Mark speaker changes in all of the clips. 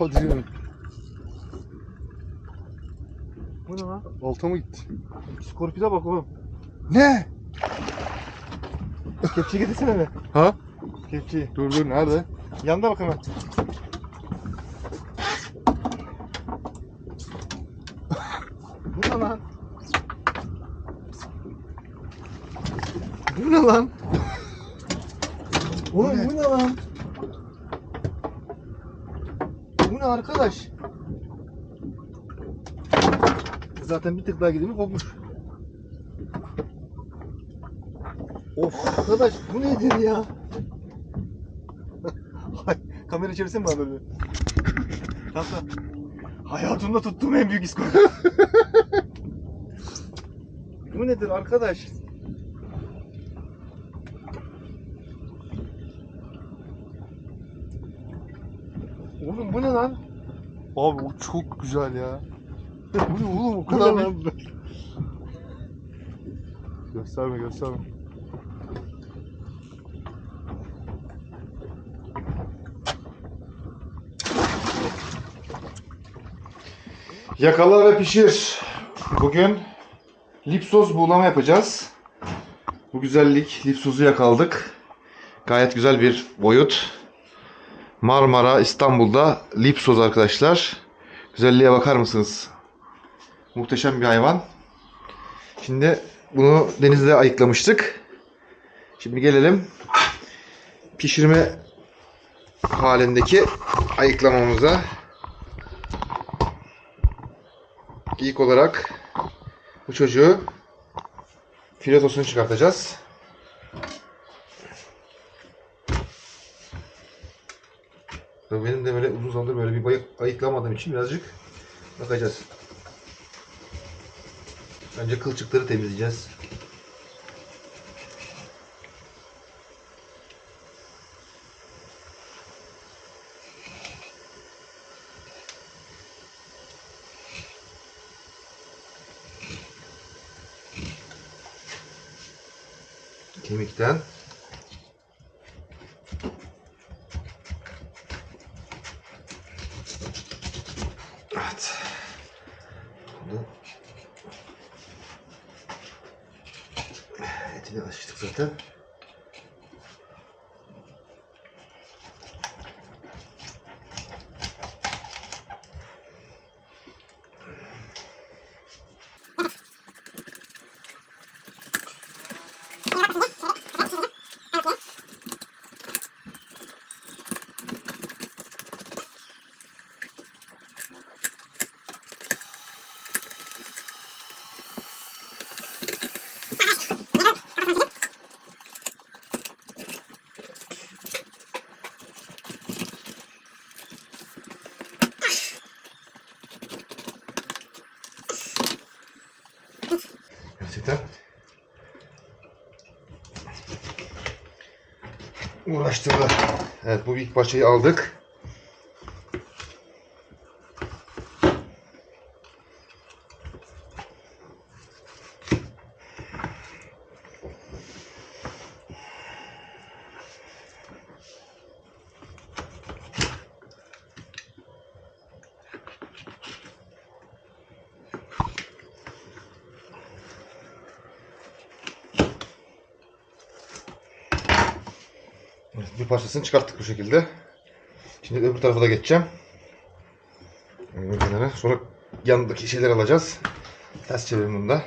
Speaker 1: Hadi.
Speaker 2: Bu ne lan?
Speaker 1: Olta mı gitti?
Speaker 2: Skorpide bak oğlum.
Speaker 1: Ne?
Speaker 2: Kepçe getirsene mi?
Speaker 1: Ha?
Speaker 2: Kepçeyi.
Speaker 1: Dur dur nerede?
Speaker 2: Yanda bak hemen. Bu ne lan? Bu ne lan? Oğlum bu ne lan? Bu ne arkadaş? Zaten bir tık daha gidimi kopmuş. Of arkadaş bu nedir ya? Kamera çevirsin bana böyle. Kanka. Hayatımda tuttuğum en büyük iskor. bu nedir arkadaş? Oğlum bu ne lan?
Speaker 1: Abi o çok güzel ya. Bu ne oğlum o kadar
Speaker 2: lan?
Speaker 1: Gösterme gösterme. Yakala ve pişir. Bugün lipsoz buğulama yapacağız. Bu güzellik lipsozu yakaladık. Gayet güzel bir boyut. Marmara İstanbul'da lipsoz arkadaşlar. Güzelliğe bakar mısınız? Muhteşem bir hayvan. Şimdi bunu denizde ayıklamıştık. Şimdi gelelim pişirme halindeki ayıklamamıza. İlk olarak bu çocuğu filetosunu çıkartacağız. Tabii Benim de böyle uzun zamandır böyle bir bayık ayıklamadığım için birazcık bakacağız. Önce kılçıkları temizleyeceğiz. Kemikten Evet. Bunu etini açtık zaten. Gerçekten uğraştırdı. Evet bu ilk parçayı aldık. Evet, bir parçasını çıkarttık bu şekilde. Şimdi öbür tarafa da geçeceğim. Kenara. Sonra yanındaki şeyleri alacağız. Ters çevirin bunu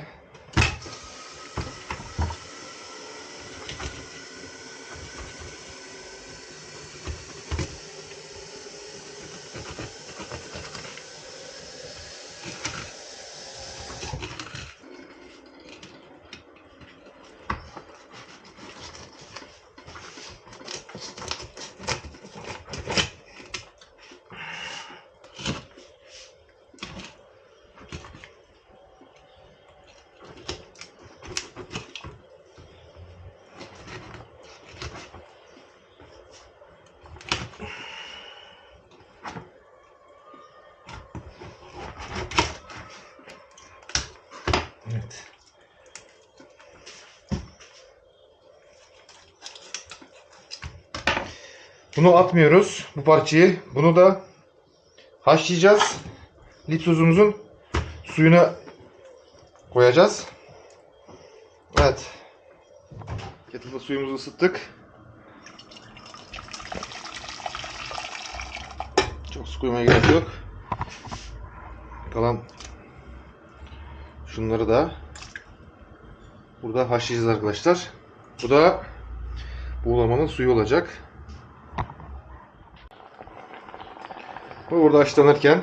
Speaker 1: Bunu atmıyoruz bu parçayı. Bunu da haşlayacağız. Lipsozumuzun suyuna koyacağız. Evet. Kettle'da suyumuzu ısıttık. Çok su koymaya gerek yok. Kalan şunları da burada haşlayacağız arkadaşlar. Bu da buğulamanın suyu olacak. Burada haşlanırken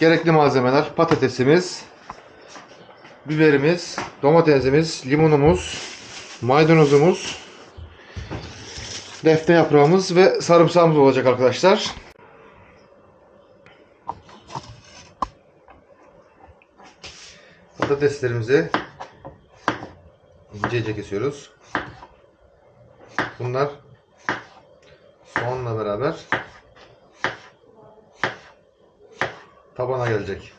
Speaker 1: gerekli malzemeler patatesimiz, biberimiz, domatesimiz, limonumuz, maydanozumuz, defne yaprağımız ve sarımsağımız olacak arkadaşlar. Patateslerimizi ince ince kesiyoruz. Bunlar soğanla beraber tabana gelecek.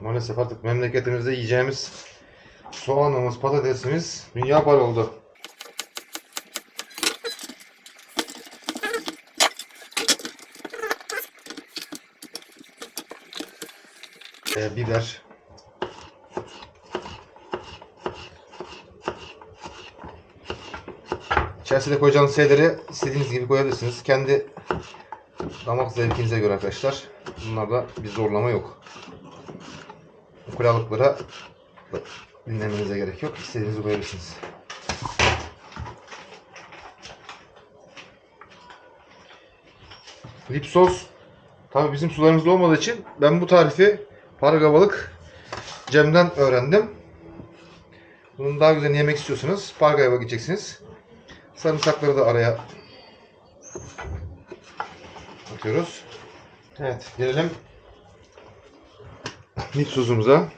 Speaker 1: Maalesef artık memleketimizde yiyeceğimiz soğanımız, patatesimiz dünya par oldu. Ee, biber. İçerisine koyacağınız şeyleri istediğiniz gibi koyabilirsiniz. Kendi damak zevkinize göre arkadaşlar. Bunlarda bir zorlama yok. Kuralıklara dinlemenize gerek yok. İstediğinizi koyabilirsiniz. Lip sos tabi bizim sularımızda olmadığı için ben bu tarifi Pargabalık Cem'den öğrendim. Bunun daha güzelini yemek istiyorsanız Pargay'a gideceksiniz. Sarımsakları da araya atıyoruz. Evet gelelim Lip sosumuza.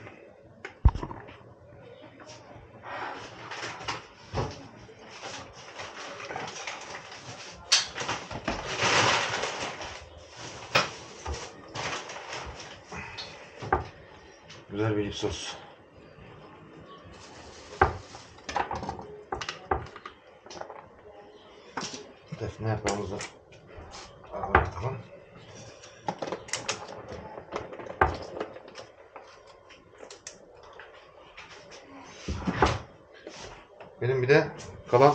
Speaker 1: Güzel bir sos. Defne yaprağımızı alalım. Benim bir de kalan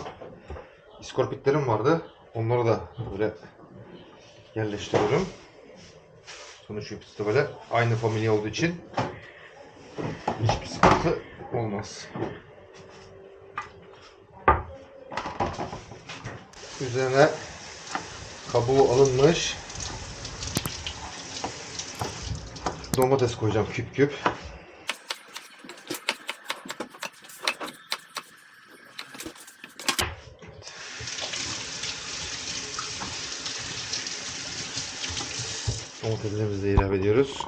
Speaker 1: iskorpitlerim vardı. Onları da böyle yerleştiriyorum. Sonuç de böyle aynı familya olduğu için hiçbir sıkıntı olmaz. Üzerine kabuğu alınmış domates koyacağım küp küp. Domateslerimizi de ilave ediyoruz.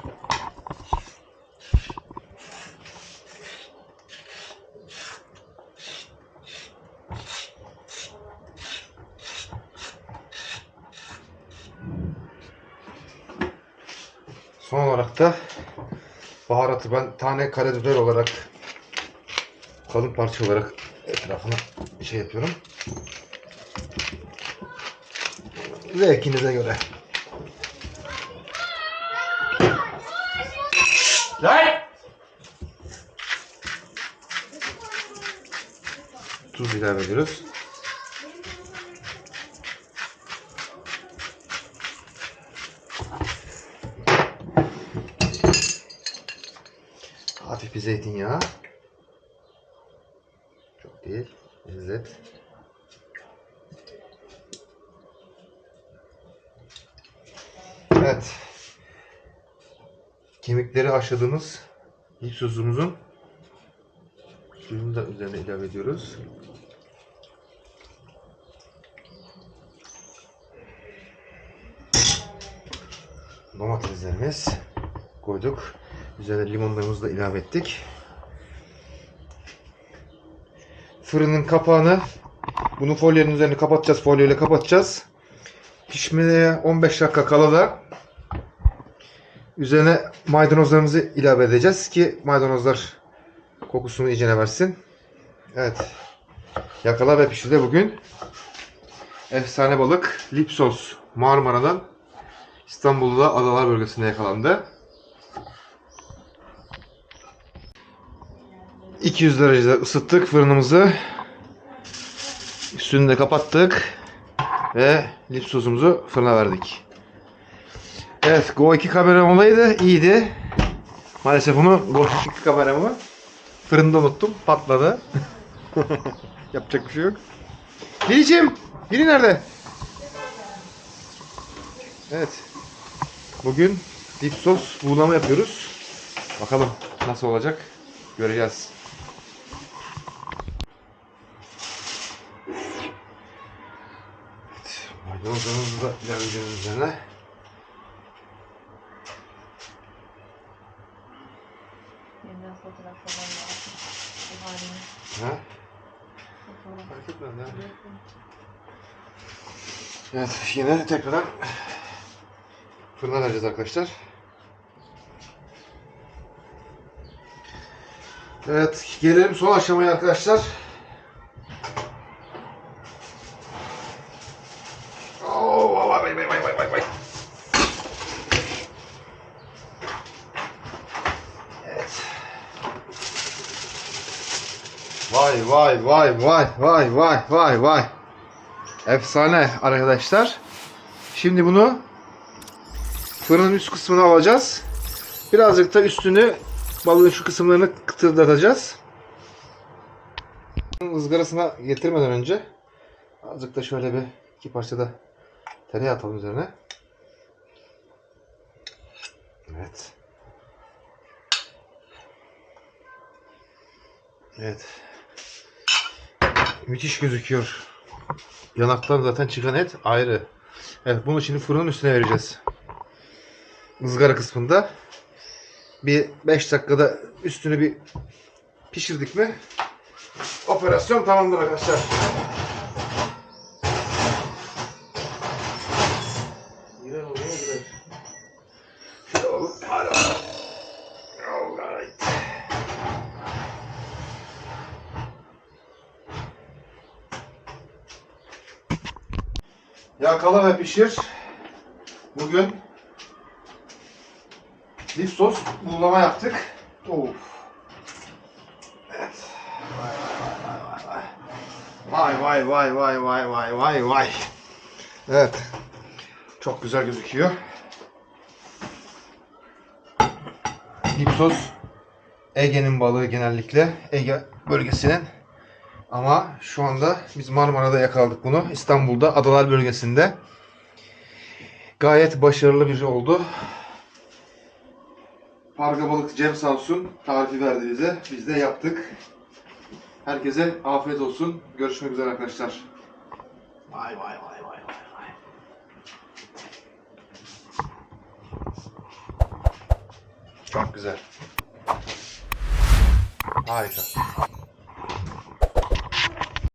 Speaker 1: Son olarak da baharatı ben tane karabiber olarak kalın parça olarak etrafına bir şey yapıyorum. Zevkinize göre.
Speaker 2: Lan!
Speaker 1: Tuz ilave ediyoruz. Hafif bir zeytinyağı. Çok değil. Lezzet. Evet. Kemikleri haşladığımız iç sosumuzun suyunu da üzerine ilave ediyoruz. Domateslerimiz koyduk. Üzerine limonlarımızı da ilave ettik. Fırının kapağını bunu folyanın üzerine kapatacağız. Folyo ile kapatacağız. Pişmeye 15 dakika kala da üzerine maydanozlarımızı ilave edeceğiz ki maydanozlar Kokusunu iyicene versin. Evet. Yakala ve pişirde bugün. Efsane balık Lipsos Marmara'dan İstanbul'da Adalar bölgesinde yakalandı. 200 derecede ısıttık fırınımızı. Üstünü de kapattık. Ve lipsosumuzu fırına verdik. Evet Go 2 kameram olaydı iyiydi. Maalesef onu Go 2 kameramı fırında unuttum. Patladı. Yapacak bir şey yok. Biricim! Biri nerede? Evet. Bugün dip sos buğulama yapıyoruz. Bakalım nasıl olacak göreceğiz. Maydanozlarımızı da ilerleyeceğiz üzerine.
Speaker 3: Yeniden fotoğraflamam lazım. Bu halini.
Speaker 1: Ha?
Speaker 3: Fotoğraf.
Speaker 1: Fark etmez ya. Evet yine tekrardan fırına vereceğiz arkadaşlar. Evet gelelim son aşamaya arkadaşlar. Oo, vay vay vay vay vay vay. Vay vay vay vay vay. Efsane arkadaşlar. Şimdi bunu fırının üst kısmına alacağız. Birazcık da üstünü balığın şu kısımlarını kıtırdatacağız. ızgarasına getirmeden önce azıcık da şöyle bir iki parça da tereyağı atalım üzerine. Evet. Evet. Müthiş gözüküyor. Yanaktan zaten çıkan et ayrı. Evet bunu şimdi fırının üstüne vereceğiz. Izgara kısmında. Bir 5 dakikada üstünü bir pişirdik mi operasyon tamamdır arkadaşlar. Yakala ve pişir. Bugün bir sos buğulama yaptık. Of. Evet. Vay vay vay vay vay vay vay vay. Evet. Çok güzel gözüküyor. Lipsos Ege'nin balığı genellikle Ege bölgesinin ama şu anda biz Marmara'da yakaladık bunu. İstanbul'da Adalar bölgesinde. Gayet başarılı bir oldu. Parga balık Cem sağ olsun tarifi verdi bize. Biz de yaptık. Herkese afiyet olsun. Görüşmek üzere arkadaşlar. Vay vay vay vay vay. Çok güzel. Harika.